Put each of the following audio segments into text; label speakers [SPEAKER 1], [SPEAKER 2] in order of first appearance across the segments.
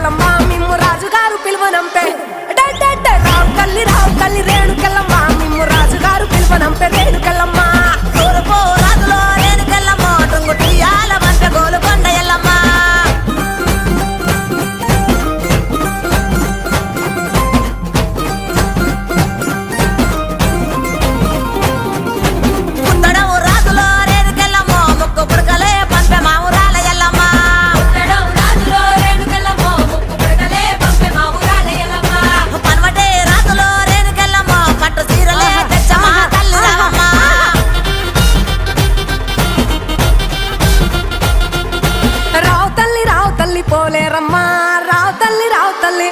[SPEAKER 1] కాలమ్మా మిమ్ము రాజుగారు పిలువనంపే. రావు తల్లి రావు తల్లి రే. tá.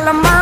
[SPEAKER 1] calamar.